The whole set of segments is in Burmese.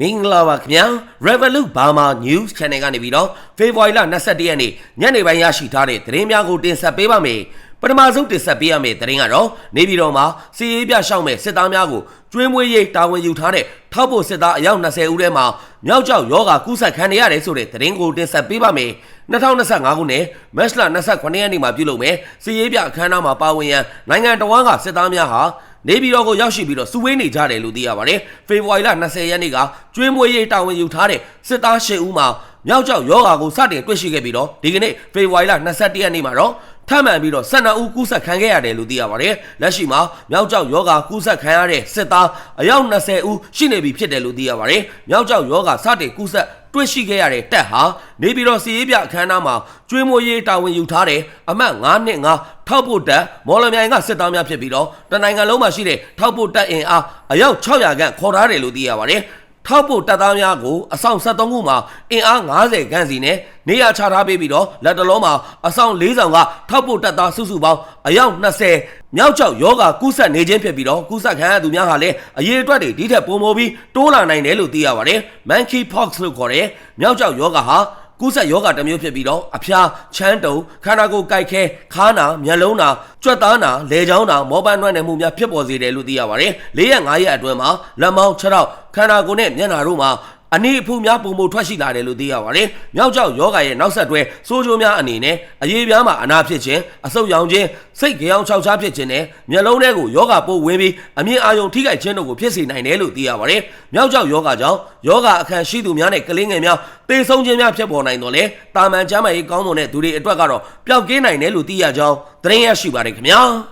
မင်္ဂလာပါခင်ဗျာ Revolut Burma News Channel ကနေပြီးတော့ဖေဖော်ဝါရီလ22ရက်နေ့ညနေပိုင်းရရှိထားတဲ့သတင်းများကိုတင်ဆက်ပေးပါမယ်ပထမဆုံးတင်ဆက်ပေးရမယ့်သတင်းကတော့နေပြည်တော်မှာစီရေးပြရှောက်မဲ့စစ်သားများကိုကျွေးမွေးရေးတာဝန်ယူထားတဲ့ထောက်ဖို့စစ်သားအယောက်20ဦးထဲမှာမြောက်ကျောက်ယောဂကူးစက်ခံနေရတယ်ဆိုတဲ့သတင်းကိုတင်ဆက်ပေးပါမယ်2025ခုနှစ်မတ်လ29ရက်နေ့မှာပြုလုပ်မယ်စီရေးပြအခမ်းအနားမှာပါဝင်ရန်နိုင်ငံတော်ဝန်ကစစ်သားများဟာ နေပြည်တော်ကိုရောက်ရှိပြီးတော့စုဝေးနေကြတယ်လို့သိရပါတယ်။ဖေဖော်ဝါရီလ20ရက်နေ့ကကျွေးမွေးရေးတာဝန်ယူထားတဲ့စစ်သား၈ဦးမှာမြောက်ကျောက်ယောဂါကိုစတင်တွေ့ရှိခဲ့ပြီးတော့ဒီကနေ့ဖေဖော်ဝါရီလ21ရက်နေ့မှာတော့ထပ်မံပြီးတော့12ဦးကူးစက်ခံခဲ့ရတယ်လို့သိရပါတယ်။လက်ရှိမှာမြောက်ကျောက်ယောဂါကူးစက်ခံရတဲ့စစ်သားအယောက်20ဦးရှိနေပြီဖြစ်တယ်လို့သိရပါတယ်။မြောက်ကျောက်ယောဂါစတင်ကူးစက် တွေ့ရှိခဲ့ရတဲ့တက်ဟာနေပြည်တော်စီရေးပြအခမ်းအနားမှာကျွေးမွေးရေးတာဝန်ယူထားတဲ့အမှတ်9နှစ်9ထောက်ဖို့တက်မော်လမြိုင်ကစစ်သားများဖြစ်ပြီးတော့တနိုင်ငံလုံးမှာရှိတဲ့ထောက်ဖို့တက်အင်အားအယောက်600ခန့်ခေါ်ထားတယ်လို့သိရပါတယ် ထောက်ဖို့တပ်သားများကိုအဆောင်73ခုမှာအင်အား90ခန့်စီနဲ့နေရာချထားပေးပြီးတော့လက်တလုံးမှာအဆောင်၄ဆောင်ကထောက်ဖို့တပ်သားစုစုပေါင်းအယောက်20မြောက်ကျောက်ယောဂကူးစက်နေခြင်းဖြစ်ပြီးတော့ကူးစက်ခံရသူများဟာလည်းအရေးအတွက်တွေဒီထက်ပိုမိုပြီးတိုးလာနိုင်တယ်လို့သိရပါတယ် Monkey Pox လို့ခေါ်တဲ့မြောက်ကျောက်ယောဂဟာကူးစက်ယောဂတစ်မျိုးဖြစ်ပြီးတော့အဖျားချမ်းတုံခန္ဓာကိုယ်ကိုက်ခဲခါးနာမျက်လုံးနာကြွက်သားနာလေချောင်းနာမောပန်းနှွမ်းနယ်မှုများဖြစ်ပေါ်စေတယ်လို့သိရပါတယ်၄ရက်၅ရက်အတွင်းမှာလက်မောင်းခြေထောက် ခန္ဓာကိုယ်နဲ့မျက်နှာတို့မှာအနည်းအဖူများပုံပုံထွက်ရှိလာတယ်လို့သိရပါတယ်။မြောက်ကျောက်ယောဂရဲ့နောက်ဆက်တွဲစိုးကျိုးများအနေနဲ့အရေးပြားမှာအနာဖြစ်ခြင်းအဆုတ်ရောင်ခြင်းစိတ်ကြောင်ချောက်ချားဖြစ်ခြင်းနဲ့မျက်လုံးထဲကိုယောဂပိုးဝင်ပြီးအမြင်အာရုံထိခိုက်ခြင်းတို့ကိုဖြစ်စေနိုင်တယ်လို့သိရပါတယ်။မြောက်ကျောက်ယောဂကြောင့်ယောဂအခန့်ရှိသူများနဲ့ကလေးငယ်များသေဆုံးခြင်းများဖြစ်ပေါ်နိုင်တော့လေတာမန်ကျမ်းမာရေးကောင်းမွန်တဲ့သူတွေအတွက်ကတော့ပျောက်ကင်းနိုင်တယ်လို့သိရကြောင်းသတင်းရရှိပါတယ်ခင်ဗျာ။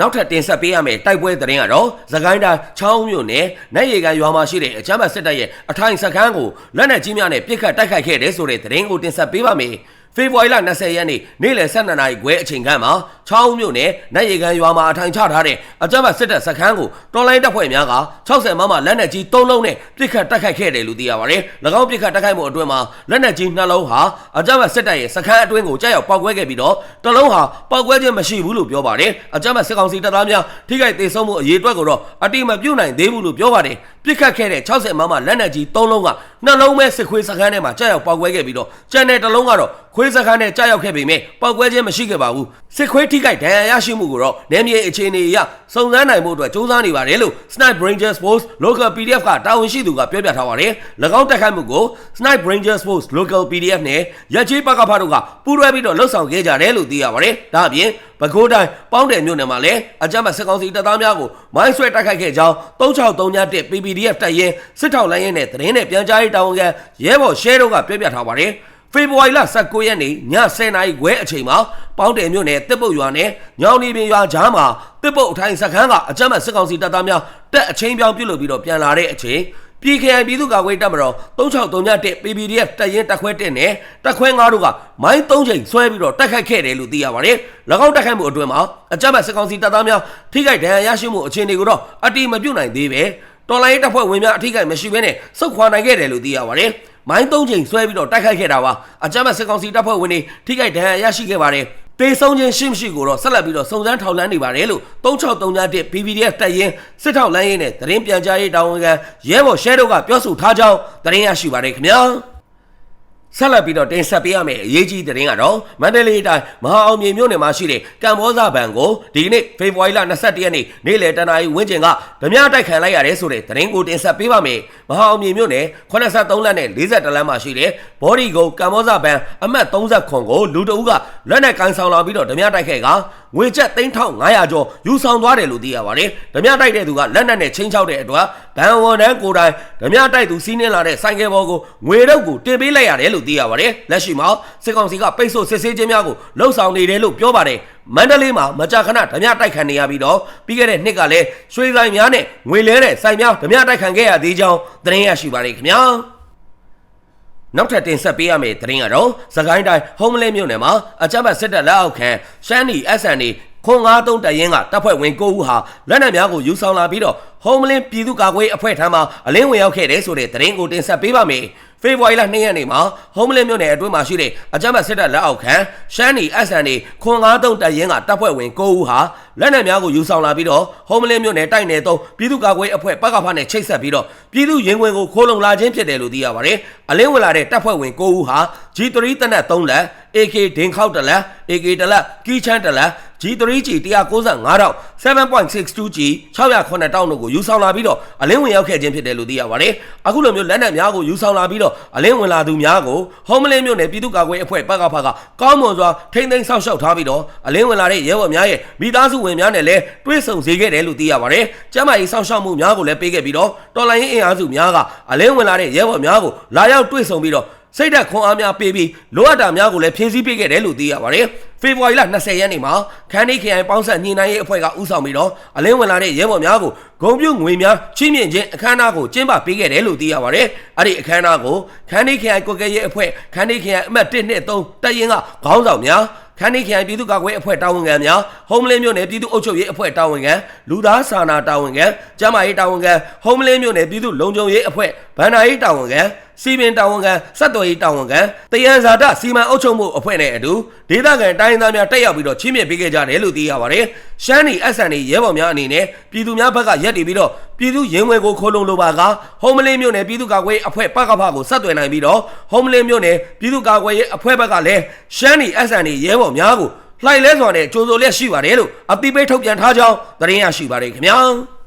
နောက်ထပ်တင်ဆက်ပေးရမယ့်တိုက်ပွဲသတင်းကတော့သခိုင်းတိုင်းချောင်းမြို့နယ်နိုင်ရီကန်ရွာမှာရှိတဲ့အချမ်းဘတ်စစ်တပ်ရဲ့အထိုင်စခန်းကိုလက်နက်ကြီးများနဲ့ပစ်ခတ်တိုက်ခိုက်ခဲ့တဲ့ဆိုတဲ့သတင်းကိုတင်ဆက်ပေးပါမယ်။ ဖေဖော်ဝါရီလ20ရက်နေ့နေ့လယ်12နာရီခွဲအချိန်ခန့်မှာချောင်းမြို့နယ်နိုင်ရီကန်ရွာမှာအထိုင်ချထားတဲ့အချမ်းဘတ်စစ်တပ်စခန်းကိုတော်လိုင်းတပ်ဖွဲ့များက60မမလက်နက်ကြီး3လုံးနဲ့ပစ်ခတ်တိုက်ခိုက်ခဲ့တယ်လို့သိရပါတယ်။၎င်းပစ်ခတ်တိုက်ခိုက်မှုအတွင်းမှာလက်နက်ကြီး2လုံးဟာအချမ်းဘတ်စစ်တပ်ရဲ့စခန်းအတွင်းကိုကြားရောက်ပောက်ကွဲခဲ့ပြီးတော့တစ်လုံးဟာပောက်ကွဲခြင်းမရှိဘူးလို့ပြောပါတယ်။အချမ်းဘတ်စစ်ကောင်စီတပ်သားများထိခိုက်ဒေဆုံးမှုအရေးအတွက်ကိုတော့အတိမပြုတ်နိုင်သေးဘူးလို့ပြောပါတယ်။ပြစ်ခတ်ခဲ့တဲ့60မမလက်နက်ကြီး3လုံးကနှလုံးပဲစစ်ခွေးစခန်းထဲမှာကြာရောက်ပောက်ကွဲခဲ့ပြီးတော့ကျန်တဲ့တစ်လုံးကတော့ခွေးစခန်းထဲကြာရောက်ခဲ့ပေမဲ့ပောက်ကွဲခြင်းမရှိခဲ့ပါဘူးစစ်ခွေးထိခိုက်ဒဏ်ရာရရှိမှုကိုတော့နယ်မြေအခြေအနေအရစုံစမ်းနိုင်မှုအတွက်စူးစမ်းနေပါတယ်လို့ Snipe Rangers Force Local PDF ကတာဝန်ရှိသူကပြောပြထားပါတယ်၎င်းတက်ခတ်မှုကို Snipe Rangers Force Local PDF နဲ့ရက်ချေးပကဖတို့ကပူးတွဲပြီးတော့လှုပ်ဆောင်ခဲ့ကြတယ်လို့သိရပါတယ်ဒါအပြင်ပဲခူးတိုင်းပေါင်းတယ်မြို့နယ်မှာလည်းအကြမ်းဖက်စစ်ကောင်စီတပ်သားများကိုမိုင်းဆွဲတိုက်ခိုက်ခဲ့ကြောင်း3631 PPDF တပ်ရင်းစစ်ထောက်လိုင်းရဲနဲ့သတင်းနဲ့ပြန်ကြားရေးတာဝန်ခံရဲဘော်ရှဲတို့ကပြောပြထားပါတယ် ဖေဖော်ဝါရီလ19ရက်နေ့ည10:00နာရီခွဲအချိန်မှာပေါင်းတယ်မြို့နယ်တစ်ပုတ်ရွာနဲ့ညောင်နေပင်ရွာကြားမှာတစ်ပုတ်အထိုင်စခန်းကအကြမ်းဖက်စစ်ကောင်စီတပ်သားများတက်အချင်းပြောင်းပြုတ်လို့ပြီးတော့ပြန်လာတဲ့အချိန်ပြည်ခိုင်ပြည်သူ့ကာကွယ်တပ်မတော်3631 PPDF တပ်ရင်းတပ်ခွဲ1နဲ့တပ်ခွဲ9တို့ကမိုင်း3ချိန်ဆွဲပြီးတော့တိုက်ခိုက်ခဲ့တယ်လို့သိရပါတယ်။၎င်းတိုက်ခိုက်မှုအတွင်းမှာအကြမ်းဖက်စစ်ကောင်စီတပ်သားများထိခိုက်ဒဏ်ရာရရှိမှုအခြေအနေကိုတော့အတိမပြုတ်နိုင်သေးပဲ တော်လိုင်းတပ်ဖွဲ့ဝင်များအထိခိုက်မရှိဘဲနဲ့စုခွာနိုင်ခဲ့တယ်လို့သိရပါတယ်။မိုင်း3ချိန်ဆွဲပြီးတော့တိုက်ခိုက်ခဲ့တာပါ။အကြမ်းဖက်စစ်ကောင်စီတပ်ဖွဲ့ဝင်တွေထိခိုက်ဒဏ်ရာရရှိခဲ့ပါတယ်။တေဆုံးခြင်းရှိမရှိကိုတော့ဆက်လက်ပြီးတော့စုံစမ်းထောက်လှမ်းနေပါတယ်လို့3631 PPDF တပ်ရင်းစစ်ထောက်လမ်းရေးနဲ့သတင်းပြန်ကြားရေးတာဝန်ခံရဲဘော်ရှဲတို့ကပြောဆိုထားကြောင်းသတင်းရရှိပါတယ်ခင်ဗျာ။ ဆက်လက်ပြီးတော့တင်ဆက်ပေးရမယ့်အရေးကြီးသတင်းကတော့မန္တလေးတိုင်းမဟာအောင်မြေမြို့နယ်မှာရှိတဲ့ကံဘောဇဘဏ်ကိုဒီကနေ့ဖေဖော်ဝါရီလ22ရက်နေ့နေ့လယ်တနာရီဝန်းကျင်ကဓမြတိုက်ခံလိုက်ရတယ်ဆိုတဲ့သတင်းကိုတင်ဆက်ပေးပါမယ်မဟာအောင်မြေမြို့နယ်83လမ်းနဲ့42လမ်းမှာရှိတဲ့ဘော်ဒီကိုကံဘောဇဘဏ်အမှတ်30ခွန်ကိုလူတအုပ်ကလက်နဲ့ကန်ဆောင်လာပြီးတော့ဓမြတိုက်ခဲ့ကငွေကျပ်3500ကျော်ယူဆောင်သွားတယ်လို့သိရပါတယ်ဓမြတိုက်တဲ့သူကလက်နက်နဲ့ချင်းချောက်တဲ့အတွက်ဘဏ်ဝန်ထမ်းကိုယ်တိုင်ဓမြတိုက်သူစီးနှင်းလာတဲ့ဆိုင်ကယ်ဘော်ကိုငွေတော့ကိုတင်ပေးလိုက်ရတယ်လို့သိရပါတယ်လက်ရှိမှာစစ်ကောင်စီကပိတ်ဆို့စစ်ဆေးခြင်းများကိုလှုံ့ဆော်နေတယ်လို့ပြောပါတယ်မန္တလေးမှာမကြာခဏဓမြတိုက်ခံနေရပြီးတော့ပြီးခဲ့တဲ့နှစ်ကလည်းရွှေဆိုင်များနဲ့ငွေလဲတဲ့ဆိုင်များဓမြတိုက်ခံခဲ့ရသေးကြောင်းသတင်းရရှိပါတယ်ခင်ဗျာ နောက်ထပ်တင်ဆက်ပေးရမယ့်သတင်းကတော့သခိုင်းတိုင်းဟုံးမလဲမြို့နယ်မှာအကြမ်းဖက်စစ်တပ်လက်အောက်ခံရှမ်းနီ SN ခွန်93တရင်ကတပ်ဖွဲ့ဝင်9ဦးဟာလက်နက်များကိုယူဆောင်လာပြီးတော့ဟုံးမလင်းပြည်သူ့ကာကွယ်အဖွဲ့ထံမှအလင်းဝင်ရောက်ခဲ့တဲ့ဆိုတဲ့သတင်းကိုတင်ဆက်ပေးပါမယ်။ဖေဖော်ဝါရီလ2ရက်နေ့မှာဟုံးမလင်းမြို့နယ်အတွင်းမှာရှိတဲ့အကြမ်းဖက်စစ်တပ်လက်အောက်ခံရှမ်းနီ SN ခွန်93တရင်ကတပ်ဖွဲ့ဝင်9ဦးဟာလက်နက်များကိုယူဆောင်လာပြီးတော့ဟုံးမလင်းမြို့နယ်တိုက်နယ်သုံးပြည်သူ့ကာကွယ်အဖွဲ့ပကဖနဲ့ချိတ်ဆက်ပြီးတော့ပြည်သူရင်ဝင်ကိုခိုးလုံလာခြင်းဖြစ်တယ်လို့သိရပါတယ်။အလင်းဝင်လာတဲ့တပ်ဖွဲ့ဝင်9ဦးဟာ G3 တနက်3လက် AK ဒင်ခောက်တလက် AK တလက်ကီးချမ်းတလက် G3G 195တောက် 7.62G 609တောက်တို့ကိုယူဆောင်လာပြီးတော့အလင်းဝင်ရောက်ခဲ့ခြင်းဖြစ်တယ်လို့သိရပါတယ်။အခုလိုမျိုးလက်နက်များကိုယူဆောင်လာပြီးတော့အလင်းဝင်လာသူများကိုဟုံးမလင်းမြို့နယ်ပြည်သူ့ကာကွယ်အဖွဲ့ဘက်ကဖကကောင်းမွန်စွာထိမ့်သိမ်းဆောက်ရှောက်ထားပြီးတော့အလင်းဝင်လာတဲ့ရဲဘော်များရဲ့မိသားစုဝင်များနဲ့လည်းတွဲဆုံစေခဲ့တယ်လို့သိရပါတယ်။ကျမ်းမာရေးဆောက်ရှောက်မှုများကိုလည်းပေးခဲ့ပြီးတော့တော်လိုင်းရေးအင်အားစုများကအလင်းဝင်လာတဲ့ရဲဘော်များကိုလာရောက်တွဲဆုံပြီးတော့ စိတ်ဓာတ်ခွန်အားများပေးပြီးလိုအပ်တာများကိုလည်းဖြည့်ဆည်းပေးခဲ့တယ်လို့သိရပါတယ်။ဖေဖော်ဝါရီလ20ရက်နေ့မှာခန်းနေခရိုင်ပေါင်းဆက်ညီနိုင်ရေးအဖွဲ့ကဦးဆောင်ပြီးတော့အလင်းဝင်လာတဲ့ရဲဘော်များကိုဂုံပြုတ်ငွေများချီးမြှင့်ခြင်းအခမ်းအနားကိုကျင်းပပေးခဲ့တယ်လို့သိရပါတယ်။အဲ့ဒီအခမ်းအနားကိုခန်းနေခရိုင်ကိုကဲရဲအဖွဲ့ခန်းနေခရိုင်အမှတ်1 2 3တပ်ရင်းကခေါင်းဆောင်များခန်းနေခရိုင်ပြည်သူ့ကာကွယ်အဖွဲ့တာဝန်ခံများဟုံးမလင်းမြို့နယ်ပြည်သူ့အုပ်ချုပ်ရေးအဖွဲ့တာဝန်ခံလူသားစာနာတာဝန်ခံကျန်းမာရေးတာဝန်ခံဟုံးမလင်းမြို့နယ်ပြည်သူ့လုံခြုံရေးအဖွဲ့ဗန္ဒာရေးတာဝန်ခံ စီမင်တာဝန်ခံစက်တော်ရေးတာဝန်ခံတယံဇာတစီမံအုပ်ချုပ်မှုအဖွဲ့နဲ့အတူဒေသခံတိုင်းရင်းသားများတက်ရောက်ပြီးတော့ချင်းမြင့်ပေးခဲ့ကြတယ်လို့သိရပါတယ်။ရှမ်းနီ SN ရဲဘော်များအနေနဲ့ပြည်သူများဘက်ကရက်တည်ပြီးတော့ပြည်သူရင်ဝယ်ကိုခိုးလုံလိုပါကဟုံးမလင်းမြို့နယ်ပြည်သူ့ကာကွယ်ရေးအဖွဲ့ပကဖကိုဆက်သွယ်နိုင်ပြီးတော့ဟုံးမလင်းမြို့နယ်ပြည်သူ့ကာကွယ်ရေးအဖွဲ့ဘက်ကလည်းရှမ်းနီ SN ရဲဘော်များကိုလှိုက်လဲစွာနဲ့ကြိုးစိုးလျက်ရှိပါတယ်လို့အတိပေးထုတ်ပြန်ထားကြောင်းသတင်းရရှိပါတယ်ခင်ဗျာ။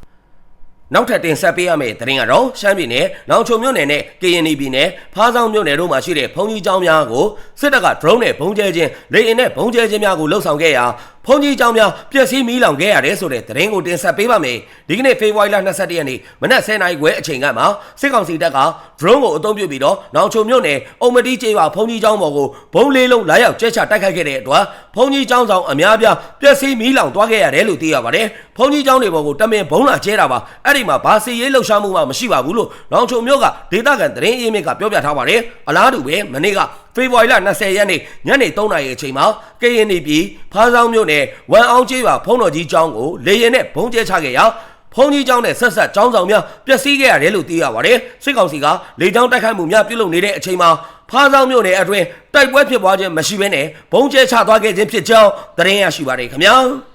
နောက်ထပ်တင်ဆက်ပေးရမယ့်သတင်းကတော့ရှမ်းပြည်နယ်နောင်ချုံမြို့နယ်နဲ့ KNY ပြည်နယ်ဖားဆောင်မြို့နယ်တို့မှာရှိတဲ့ဘုံကြီးကျောင်းများကိုစစ်တပ်က drone နဲ့ဘုံကျဲခြင်းလေအင်နဲ့ဘုံကျဲခြင်းများကိုလှုပ်ဆောင်ခဲ့ရာဘုံကြီးကျောင်းများပျက်စီးမီးလောင်ခဲ့ရတယ်ဆိုတဲ့သတင်းကိုတင်ဆက်ပေးပါမယ်။ဒီကနေ့ဖေဖော်ဝါရီလ22ရက်နေ့မနက်10:00နာရီခွဲအချိန်ကမှစစ်ကောင်စီတပ်က drone ကိုအသုံးပြုပြီးတော့နောင်ချုံမြို့နယ်အုံမတီကျေးရွာဘုံကြီးကျောင်းပေါ်ကိုဘုံလေးလုံးလာရောက်ကျဲချတိုက်ခိုက်ခဲ့တဲ့အတွက်ဘုံကြီးကျောင်းဆောင်အများပြားပျက်စီးမီးလောင်သွားခဲ့ရတယ်လို့သိရပါတယ်။ဘုံကြီးကျောင်းတွေပေါ်ကိုတမင်ဘုံလာကျဲတာပါ။အဲ့ဒီမှာဘာစီရေးလှုပ်ရှားမှုမှမရှိပါဘူးလို့နောင်ချုံမြို့ကဒေသခံသတင်းအရင်းမြစ်ကပြောပြထားပါတယ်။အလားတူပဲမနေ့ကဖေဖော်ဝါရီလ20ရက်နေ့ညနေ3နာရီအချိန်မှာကရင်နေပြည်ဖားဆောင်မြို့နယ်ဝမ်အောင်ကျေးရွာဖုံးတော်ကြီးကျောင်းကိုလေရင်နဲ့ဘုံကျဲချခဲ့ရာဖုံကြီးကျောင်းနဲ့ဆက်ဆက်ကျောင်းဆောင်များပျက်စီးခဲ့ရတယ်လို့သိရပါတယ်စစ်ကောင်စီကလေကြောင်းတိုက်ခိုက်မှုများပြုလုပ်နေတဲ့အချိန်မှာဖားဆောင်မြို့နယ်အတွင်းတိုက်ပွဲဖြစ်ပွားခြင်းမရှိဘဲနဲ့ဘုံကျဲချသွားခဲ့ခြင်းဖြစ်ကြောင်းသတင်းရရှိပါတယ်ခင်ဗျာ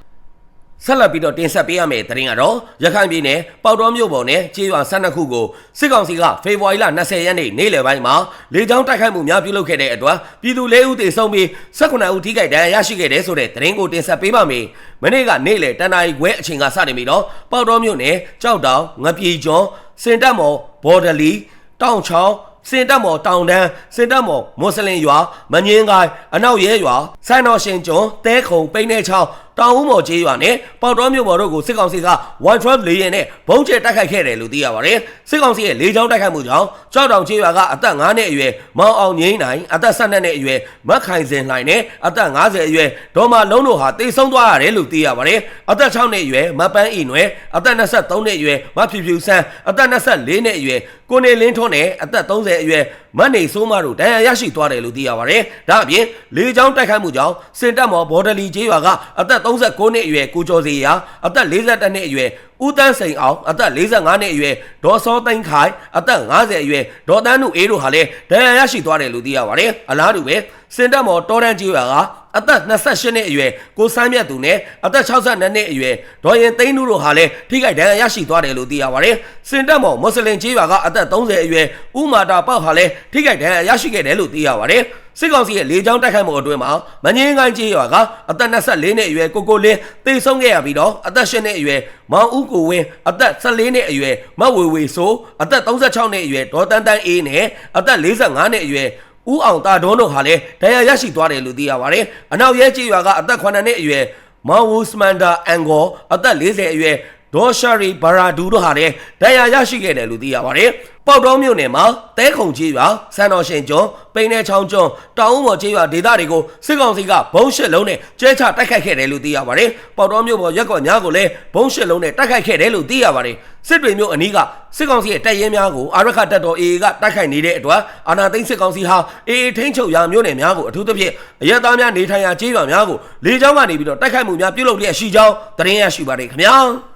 ဆက်လက်ပြီးတော့တင်ဆက်ပေးရမယ့်သတင်းကတော့ရခိုင်ပြည်နယ်ပေါတော်မြို့ပေါ်နဲ့ကျေးရွာ12ခုကိုစစ်ကောင်စီကဖေဖော်ဝါရီလ20ရက်နေ့နေ့လယ်ပိုင်းမှာလေကြောင်းတိုက်ခိုက်မှုများပြုလုပ်ခဲ့တဲ့အတွက်ပြည်သူ၄ဦးသေဆုံးပြီး18ဦးထိခိုက်ဒဏ်ရာရရှိခဲ့တဲ့ဆိုတဲ့သတင်းကိုတင်ဆက်ပေးပါမယ်။မနေ့ကနေ့လယ်တန်တာရီခွဲအချိန်ကစတင်ပြီးတော့ပေါတော်မြို့နယ်ကြောက်တောင်ငပြေကျွန်းစင်တက်မော်ဘော်ဒလီတောင်ချောင်းစင်တက်မော်တောင်တန်းစင်တက်မော်မွတ်စလင်ရွာမငင်းကိုင်းအနောက်ရဲရွာစံတော်ရှင်ကျွန်းတဲခုံပိန်းနေချောင်း တောင်ဦးမော်ကျေးရွာနဲ့ပေါတော်မြို့ပေါ်တို့ကိုစစ်ကောင်စီက112လေယာဉ်နဲ့ဘုံကျဲတိုက်ခိုက်ခဲ့တယ်လို့သိရပါတယ်စစ်ကောင်စီရဲ့လေကြောင်းတိုက်ခိုက်မှုကြောင့်ကြောက်တောင်ကျေးရွာကအသက်9နှစ်အရွယ်မောင်အောင်ငိမ့်နိုင်အသက်12နှစ်အရွယ်မက်ခိုင်စင်လှိုင်နဲ့အသက်50အရွယ်ဒေါ်မာလုံးတို့ဟာတိတ်ဆုံးသွားရတယ်လို့သိရပါတယ်အသက်6နှစ်အရွယ်မပန်းဤနွယ်အသက်23နှစ်အရွယ်မဖြူဖြူဆန်းအသက်24နှစ်အရွယ်ကိုနေလင်းထွန်းနဲ့အသက်30အရွယ်မတ်နေစိုးမတို့ဒဏ်ရာရရှိသွားတယ်လို့သိရပါတယ်ဒါအပြင်လေကြောင်းတိုက်ခိုက်မှုကြောင့်စင်တက်မော်ဘော်ဒလီကျေးရွာကအသက်39နှစ်အရွယ်ကိုကျော်စီရာအသက်42နှစ်အရွယ်ဦးတန်းစိန်အောင်အသက်45နှစ်အရွယ်ဒေါ်စောသိန်းခိုင်အသက်50အရွယ်ဒေါ်တန်းနုအေးတို့ဟာလည်းဒဏ်ရာရရှိသွားတယ်လို့သိရပါတယ်အလားတူပဲ စင်တက်မော်တော်ရန်ကြီးရွာကအသက်28နှစ်အရွယ်ကိုစမ်းမြတ်သူနဲ့အသက်62နှစ်အရွယ်ဒေါ်ရင်သိန်းနုတို့ဟာလည်းထိခိုက်ဒဏ်ရာရရှိသွားတယ်လို့သိရပါတယ်စင်တက်မော်မွတ်စလင်ကြီးရွာကအသက်30အရွယ်ဦးမာတာပေါက်ဟာလည်းထိခိုက်ဒဏ်ရာရရှိခဲ့တယ်လို့သိရပါတယ်စစ်ကောင်စီရဲ့လေကြောင်းတိုက်ခိုက်မှုအတွင်းမှာမငင်းကိုင်းကြီးရွာကအသက်24နှစ်အရွယ်ကိုကိုလင်းတိတ်ဆုံးခဲ့ရပြီးတော့အသက်8နှစ်အရွယ်မောင်ဦးကိုဝင်းအသက်14နှစ်အရွယ်မဝေဝေဆိုအသက်36နှစ်အရွယ်ဒေါ်တန်းတန်းအေးနဲ့အသက်45နှစ်အရွယ် ဦးအောင်တာဒွန်းတို့ဟာလည်းတရားရရှိသွားတယ်လို့သိရပါတယ်။အနောက်ရဲကြီးရွာကအသက်9နှစ်အရွယ်မောင်ဝူစမန်ဒါအန်ဂေါ်အသက်40အရွယ် ဒေါ်ရှာရီဘာရာဒူတို့ဟာလည်းတရားရရှိခဲ့တယ်လို့သိရပါတယ်။ပေါက်တော်မြို့နယ်မှာတဲခုံကြီးရွာစံတော်ရှင်ကျွန်းပိန်းနေချောင်းကျွန်းတောင်ဦးမော်ကြီးရွာဒေသတွေကိုစစ်ကောင်စီကဘုံရှစ်လုံးနဲ့ကျဲချတိုက်ခိုက်ခဲ့တယ်လို့သိရပါတယ်။ပေါက်တော်မြို့ပေါ်ရက်ကော့ညားကိုလည်းဘုံရှစ်လုံးနဲ့တိုက်ခိုက်ခဲ့တယ်လို့သိရပါတယ်။စစ်တွေမျိုးအနီးကစစ်ကောင်စီရဲ့တပ်ရင်းများကိုအာရခတပ်တော် AA ကတိုက်ခိုက်နေတဲ့အတွက်အာနာသိန်းစစ်ကောင်စီဟာ AA ထိန်းချုပ်ရာမြို့နယ်များကိုအထူးသဖြင့်အရက်သားများနေထိုင်ရာကျေးရွာများကိုလေကြောင်းကနေပြီးတော့တိုက်ခိုက်မှုများပြုလုပ်လျက်ရှိကြောင်းသတင်းရရှိပါတယ်ခင်ဗျာ။